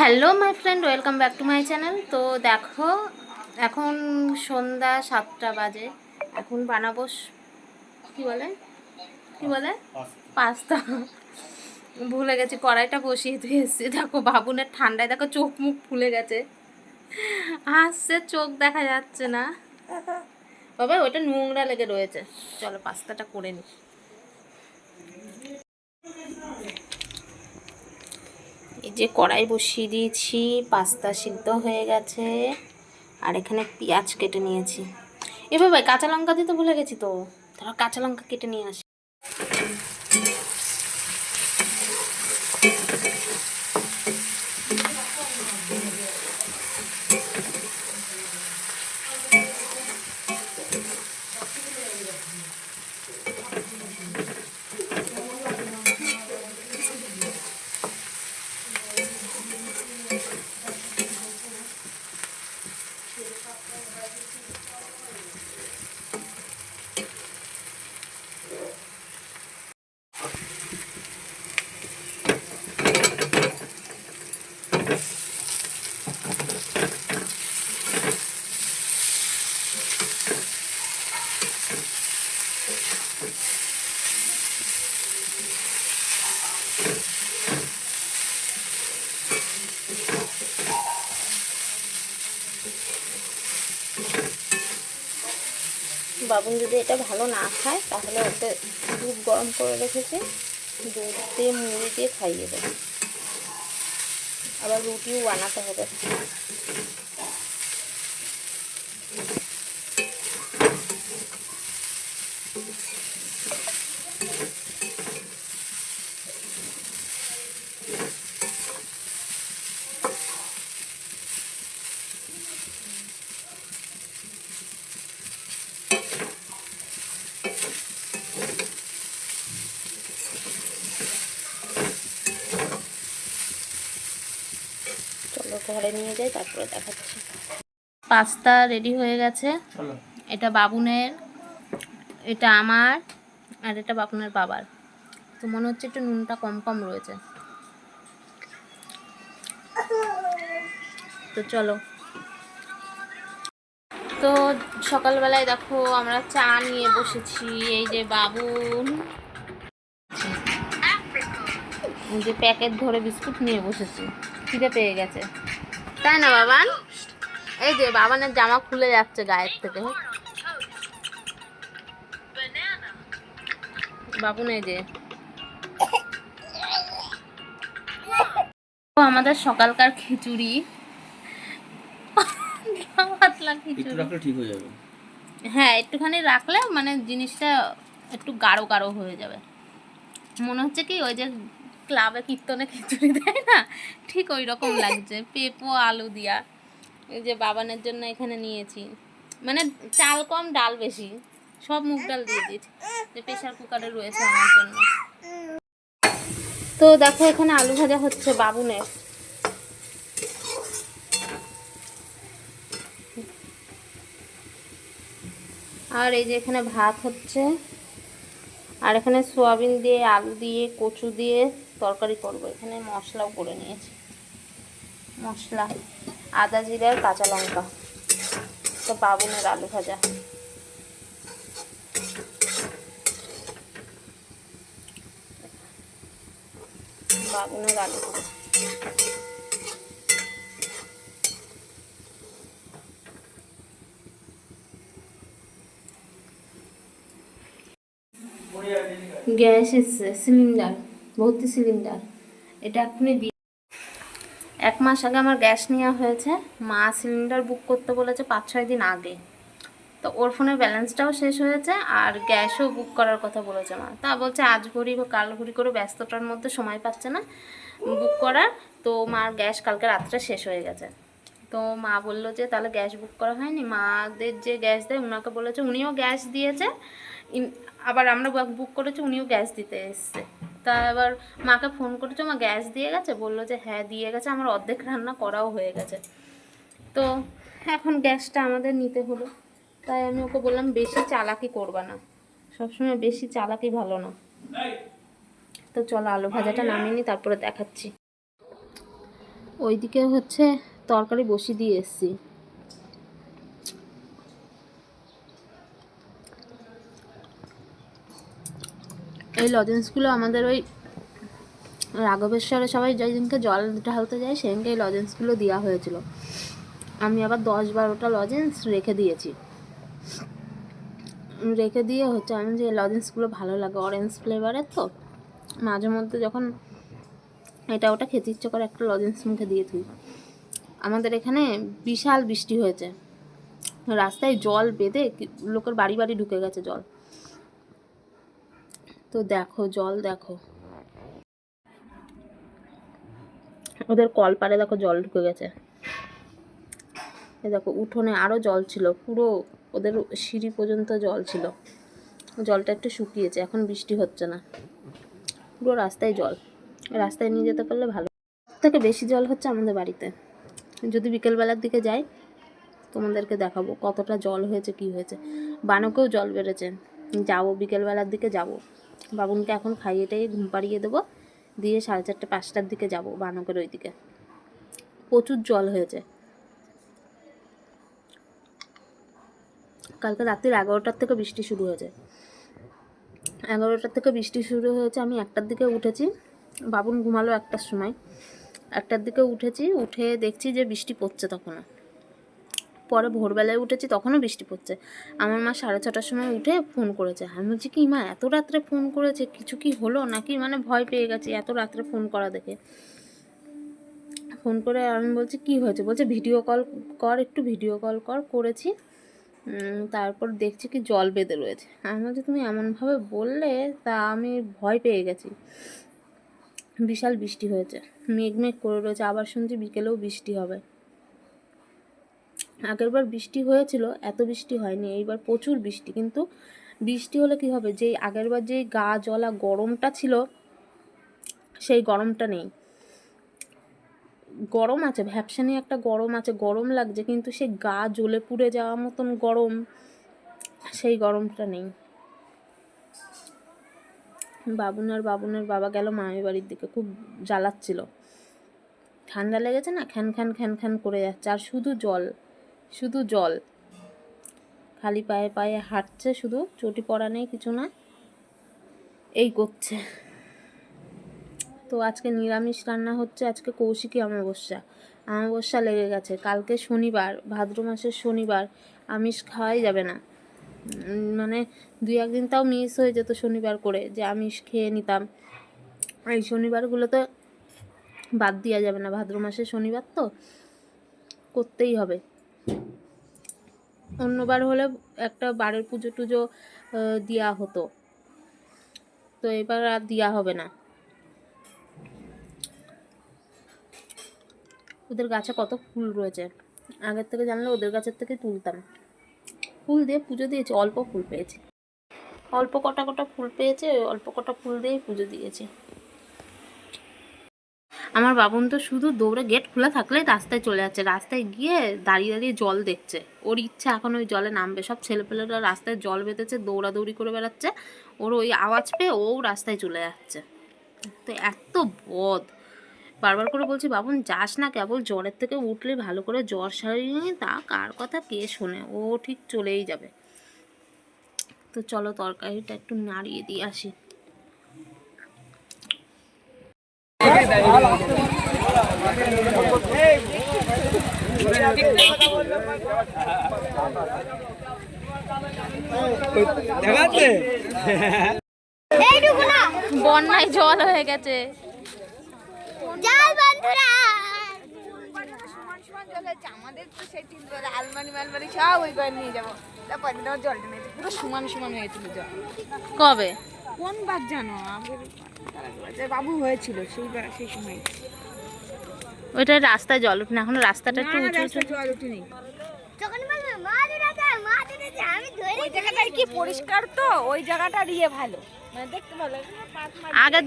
Hello my friend, welcome back to my channel. তো দেখো, এখন সন্ধ্যা সাতটা বাজে। এখন বানাবো কি বলে? কি বলে? পাস্তা। ভুলে গেছি, কড়াইটা বসিয়ে দিয়ে এসছি দেখো, বাবুনের ঠান্ডায় দেখো চোখ মুখ ফুলে গেছে। হাসছে চোখ দেখা যাচ্ছে না। বাবা ওটা নোংরা লেগে রয়েছে। চলো, পাস্তাটা করে নি। এই যে কড়াই বসিয়ে দিয়েছি, পাস্তা সিদ্ধ হয়ে গেছে, আর এখানে পেঁয়াজ কেটে নিয়েছি। এভাবে কাঁচা লঙ্কা দিতে ভুলে গেছি তো। ধরো কাঁচা লঙ্কা কেটে নিয়ে আসি। বাবুন যদি এটা ভালো না খায়, তাহলে ওকে দুধ গরম করে রেখেছি, দুধ দিয়ে মুড়ি দিয়ে খাইয়ে দেবো। আবার রুটিও বানাতে হবে চলো ঘরে নিয়ে যাই তারপরে দেখাচ্ছি। পাস্তা রেডি হয়ে গেছে। এটা বাবুনের এটা আমার আর এটা বাবুনের বাবার। তো মনে হচ্ছে একটু নুনটা কম কম রয়েছে। তো চলো। তো সকালবেলায় দেখো আমরা চা নিয়ে বসেছি এই যে বাবুন। যে প্যাকেট ধরে বিস্কুট নিয়ে বসেছি। খিদে পেয়ে গেছে। তাই না বাবান? এই যে বাবানের জামা খুলে যাচ্ছে গায়ের থেকে। বাবুন এই যে। আমাদের সকালকার খিচুড়ি। পাতলা খিচুড়ি। ঠিক হয়ে যাবে। হ্যাঁ একটুখানি রাখলে মানে জিনিসটা একটু গাঢ় গাঢ় হয়ে যাবে। মনে হচ্ছে কি ওই যে ক্লাবে কীর্তনে খিচুড়ি দেয় না? ঠিক ওই রকম লাগছে। পেঁপো, আলু দিয়া। এই যে বাবানের জন্য এখানে নিয়েছি। মানে চাল কম, ডাল বেশি। সব মুগ ডাল দিয়ে দিয়েছি যে প্রেশার কুকারে রয়েছে আমার জন্য। তো দেখো, এখানে আলু ভাজা হচ্ছে বাবুনের। আর এই যে এখানে ভাত হচ্ছে। আর এখানে সোয়াবিন দিয়ে, আলু দিয়ে, কচু দিয়ে তরকারি করব। এখানে মশলাও করে নিয়েছি। মশলা, আদা জিরে আর কাঁচা লঙ্কা। তো বাবুনের আলু ভাজা। বাবুনের আলু গ্যাস এসছে, সিলিন্ডার। ভর্তি সিলিন্ডার এটা এখনই দি এক মাস আগে আমার গ্যাস নেওয়া হয়েছে, মা সিলিন্ডার বুক করতে বলেছে পাঁচ ছয় দিন আগে। তো ওর ফোনের ব্যালেন্সটাও শেষ হয়েছে আর গ্যাসও বুক করার কথা বলেছে মা। তা বলছে, আজ ঘড়ি বা কাল ঘড়ি করে ব্যস্ততার মধ্যে সময় পাচ্ছে না বুক করার। তো মার গ্যাস কালকে রাত্রে শেষ হয়ে গেছে। তো মা বলল যে, তাহলে গ্যাস বুক করা হয়নি। মাদের যে গ্যাস দেয় ওনাকে বলেছে, উনিও গ্যাস দিয়েছে। আবার আমরা বুক করেছি, উনিও গ্যাস দিতে এসছে। তা এবার মাকে ফোন করেছে, মা গ্যাস দিয়ে গেছে? বলল যে হ্যাঁ দিয়ে গেছে, আমার অর্ধেক রান্না করাও হয়ে গেছে। তো এখন গ্যাসটা আমাদের নিতে হলো। তাই আমি ওকে বললাম, বেশি চালাকি করবা না। সবসময় বেশি চালাকি ভালো না। তো চলো, আলু ভাজাটা নামিয়ে নিই, তারপরে দেখাচ্ছি। ওইদিকে হচ্ছে তরকারি বসিয়ে দিয়ে এসছি। এই লজেন্সগুলো আমাদের ওই রাঘবেশ্বরে সবাই যেদিনকে জল ঢালতে যায় সেদিনকে এই লজেন্সগুলো দেওয়া হয়েছিল। আমি আবার দশ বারোটা লজেন্স রেখে দিয়েছি। রেখে দিয়ে হচ্ছে আমি যে লজেন্সগুলো ভালো লাগে অরেঞ্জ ফ্লেভারের তো, মাঝে মধ্যে যখন এটা ওটা খেতে ইচ্ছে করে একটা লজেন্স মুখে দিয়ে থুই আমাদের এখানে বিশাল বৃষ্টি হয়েছে। রাস্তায় জল বেঁধে লোকের বাড়ি বাড়ি ঢুকে গেছে জল। তো দেখো, জল দেখো। ওদের কলপারে দেখো জল ঢুকে গেছে। দেখো, উঠোনে আরও জল ছিল, পুরো ওদের সিঁড়ি পর্যন্ত জল ছিল। জলটা একটু শুকিয়েছে, এখন বৃষ্টি হচ্ছে না। পুরো রাস্তায় জল। রাস্তায় নিয়ে যেতে পারলে ভালো। থেকে বেশি জল হচ্ছে আমাদের বাড়িতে। যদি বিকেলবেলার দিকে যাই, তোমাদেরকে দেখাবো কতটা জল হয়েছে, কি হয়েছে। বানকেও জল বেড়েছে। যাব, বিকেলবেলার দিকে যাব। বাবুনকে এখন খাইয়ে টাইয়ে ঘুম পাড়িয়ে দেবো। দিয়ে সাড়ে চারটে, পাঁচটার দিকে যাব বানকের ওই দিকে প্রচুর জল হয়েছে। কালকে রাত্রির এগারোটার থেকে বৃষ্টি শুরু হয়েছে। এগারোটার থেকে বৃষ্টি শুরু হয়েছে, আমি একটার দিকে উঠেছি। বাবুন ঘুমালো একটার সময়। একটার দিকে উঠেছি, উঠে দেখছি যে বৃষ্টি পড়ছে তখনও। পরে ভোরবেলায় উঠেছি, তখনও বৃষ্টি পড়ছে। আমার মা সাড়ে ছটার সময় উঠে ফোন করেছে। আমি বলছি, কি মা, এত রাত্রে ফোন করেছে? কিছু কি হলো? নাকি মানে ভয় পেয়ে গেছি, এত রাত্রে ফোন করা দেখে? ফোন করে আমি বলছি, কি হয়েছে? বলছে, ভিডিও কল কর, একটু ভিডিও কল কর, করেছি। তারপর দেখছি কি জল বেঁধে রয়েছে। আমি বলছি, তুমি এমনভাবে বললে, তা আমি ভয় পেয়ে গেছি। বিশাল বৃষ্টি হয়েছে। মেঘ মেঘ করে রয়েছে। আবার শুনছি বিকেলেও বৃষ্টি হবে। আগেরবার বৃষ্টি হয়েছিল, এত বৃষ্টি হয়নি, এইবার প্রচুর বৃষ্টি, কিন্তু বৃষ্টি হলে কি হবে? যেই আগেরবার যেই গা জ্বলা গরমটা ছিল, সেই গরমটা নেই। গরম আছে ভ্যাপসানি একটা গরম আছে, গরম লাগছে, কিন্তু সেই গা জ্বলে পুড়ে যাওয়ার মতন গরম, সেই গরমটা নেই। বাবুন আর বাবুনের বাবা গেল মামি বাড়ির দিকে, খুব জ্বালাচ্ছিল। ঠান্ডা লেগেছে না? খ্যান খ্যান খ্যান খ্যান করে যাচ্ছে, আর শুধু জল। শুধু জল। খালি পায়ে পায়ে হাঁটছে শুধু, চটি পড়া নেই, কিছু না। এই করছে। তো আজকে নিরামিষ রান্না হচ্ছে, আজকে কৌশিকী অমাবস্যা। অমাবস্যা লেগে গেছে। কালকে শনিবার, ভাদ্র মাসের শনিবার, আমিষ খাওয়াই যাবে না। মানে দুই একদিন তাও মিস হয়ে যেত শনিবার করে যে আমিষ খেয়ে নিতাম। এই শনিবারগুলোতে বাদ দেওয়া যাবে না। ভাদ্র মাসের শনিবার তো করতেই হবে। অন্যবার হলে একটা বারের পুজো টুজো দেওয়া হতো। তো এবার আর দেওয়া হবে না। ওদের গাছে কত ফুল রয়েছে। আগের থেকে জানলে ওদের গাছের থেকে তুলতাম। ফুল দিয়ে পুজো দিয়েছি, অল্প ফুল পেয়েছি। অল্প কটা কটা ফুল পেয়েছে, অল্প কটা ফুল দিয়েই পুজো দিয়েছি। আমার বাবুন তো শুধু দৌড়ে গেট খোলা থাকলেই রাস্তায় চলে যাচ্ছে। রাস্তায় গিয়ে দাঁড়িয়ে দাঁড়িয়ে জল দেখছে। ওর ইচ্ছা এখন ওই জলে নামবে। সব ছেলেপেলেরা রাস্তায় জল বেঁধেছে, দৌড়াদৌড়ি করে বেড়াচ্ছে। ওর ওই আওয়াজ পেয়ে ও রাস্তায় চলে যাচ্ছে। তো এত বদ। বারবার করে বলছি, বাবুন, যাস না কেবল, জ্বরের থেকে উঠলে ভালো করে জ্বর সারিয়ে তা কার কথা কে শোনে? ও ঠিক চলেই যাবে। তো চলো, তরকারিটা একটু নাড়িয়ে দিয়ে আসি। দেখাচ্ছে বন্যায় জল হয়ে গেছে। জল বন্ধুরা। আমাদের তো সেই তিন করে আলমারি মালমারি সব ওই করে নিয়ে যাব তারপর জলটা নিয়েছে পুরো সমান সমান হয়েছিল জল কবে? কোন বার জানো? আমাদের যে বাবু হয়েছিল সেই সেই সময়। ওইটা রাস্তায় জল উঠে না এখন রাস্তাটা একটু উঁচু উঁচু। জল উঠেনি। যখন বলবে মা দিদাকে মা দিদাকে আমি ধরে ওই জায়গাটায় কি পরিষ্কার তো? ওই জায়গাটা ইয়ে ভালো। মানে দেখতে ভালো আগের